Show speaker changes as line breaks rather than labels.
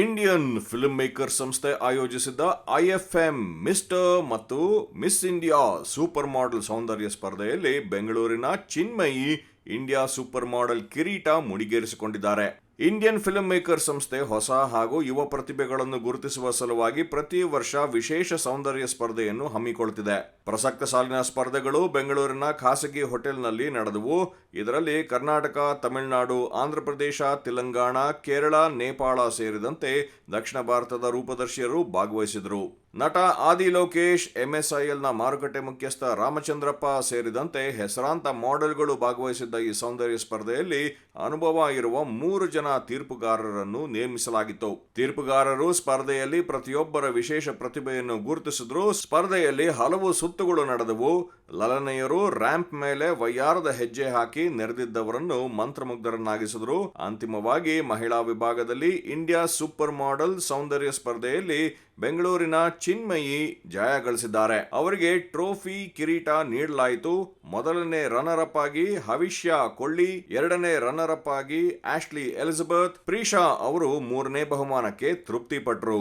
Indian film maker ಸಂಸ್ಥೆ ಆಯೋಜಿಸಿದ್ದ I F M mister ಮತ್ತು ಮಿಸ್ ಇಂಡಿಯಾ ಸೂಪರ್ ಮಾಡೆಲ್ ಸೌಂದರ್ಯ ಸ್ಪರ್ಧೆಯಲ್ಲಿ ಬೆಂಗಳೂರಿನ ಚಿನ್ಮಯಿ ಇಂಡಿಯಾ ಸೂಪರ್ ಮಾಡೆಲ್ ಕಿರೀಟ ಮುಡಿಗೇರಿಸಿಕೊಂಡಿದ್ದಾರೆ. ಇಂಡಿಯನ್ ಫಿಲ್ಮ್ ಮೇಕರ್ ಸಂಸ್ಥೆ ಹೊಸ ಹಾಗೂ ಯುವ ಪ್ರತಿಭೆಗಳನ್ನು ಗುರುತಿಸುವ ಸಲುವಾಗಿ ಪ್ರತಿ ವರ್ಷ ವಿಶೇಷ ಸೌಂದರ್ಯ ಸ್ಪರ್ಧೆಯನ್ನು ಹಮ್ಮಿಕೊಳ್ತಿದೆ. ಪ್ರಸಕ್ತ ಸಾಲಿನ ಸ್ಪರ್ಧೆಗಳು ಬೆಂಗಳೂರಿನ ಖಾಸಗಿ ಹೋಟೆಲ್ನಲ್ಲಿ ನಡೆದವು. ಇದರಲ್ಲಿ ಕರ್ನಾಟಕ, ತಮಿಳುನಾಡು ಆಂಧ್ರಪ್ರದೇಶ ತೆಲಂಗಾಣ, ಕೇರಳ, ನೇಪಾಳ ಸೇರಿದಂತೆ ದಕ್ಷಿಣ ಭಾರತದ ರೂಪದರ್ಶಿಯರು ಭಾಗವಹಿಸಿದರು. ನಟ ಆದಿ ಲೋಕೇಶ್ ಎಂಎಸ್ಐಎಲ್ನ ಮಾರುಕಟ್ಟೆ ಮುಖ್ಯಸ್ಥ ರಾಮಚಂದ್ರಪ್ಪ ಸೇರಿದಂತೆ ಹೆಸರಾಂತ ಮಾಡೆಲ್ಗಳು ಭಾಗವಹಿಸಿದ್ದ ಈ ಸೌಂದರ್ಯ ಸ್ಪರ್ಧೆಯಲ್ಲಿ ಅನುಭವ ಇರುವ ಮೂರು ಜನ ತೀರ್ಪುಗಾರರನ್ನು ನೇಮಿಸಲಾಗಿತ್ತು. ತೀರ್ಪುಗಾರರು ಸ್ಪರ್ಧೆಯಲ್ಲಿ ಪ್ರತಿಯೊಬ್ಬರ ವಿಶೇಷ ಪ್ರತಿಭೆಯನ್ನು ಗುರುತಿಸಿದ್ರು. ಸ್ಪರ್ಧೆಯಲ್ಲಿ ಹಲವು ಸುತ್ತುಗಳು ನಡೆದವು. ಲಲನೆಯರು ರ್ಯಾಂಪ್ ಮೇಲೆ ವಯ್ಯಾರದ ಹೆಜ್ಜೆ ಹಾಕಿ ನೆರೆದಿದ್ದವರನ್ನು ಮಂತ್ರಮುಗ್ಧರನ್ನಾಗಿಸಿದ್ರು. ಅಂತಿಮವಾಗಿ ಮಹಿಳಾ ವಿಭಾಗದಲ್ಲಿ ಇಂಡಿಯಾ ಸೂಪರ್ ಮಾಡೆಲ್ ಸೌಂದರ್ಯ ಸ್ಪರ್ಧೆಯಲ್ಲಿ ಬೆಂಗಳೂರಿನ ಚಿನ್ಮಯಿ ಜಯ ಗಳಿಸಿದ್ದಾರೆ ಅವರಿಗೆ ಟ್ರೋಫಿ ಕಿರೀಟ ನೀಡಲಾಯಿತು. ಮೊದಲನೇ ರನ್ನರ್ ಅಪ್ ಆಗಿ ಹವಿಷ್ಯ ಕೊಳ್ಳಿ ಎರಡನೇ ರನ್ನರ್ ಅಪ್ ಆಗಿ ಆಶ್ಲಿ ಎಲಿಜಬೆತ್, ಪ್ರೀಶಾ ಅವರು ಮೂರನೇ ಬಹುಮಾನಕ್ಕೆ ತೃಪ್ತಿಪಟ್ಟರು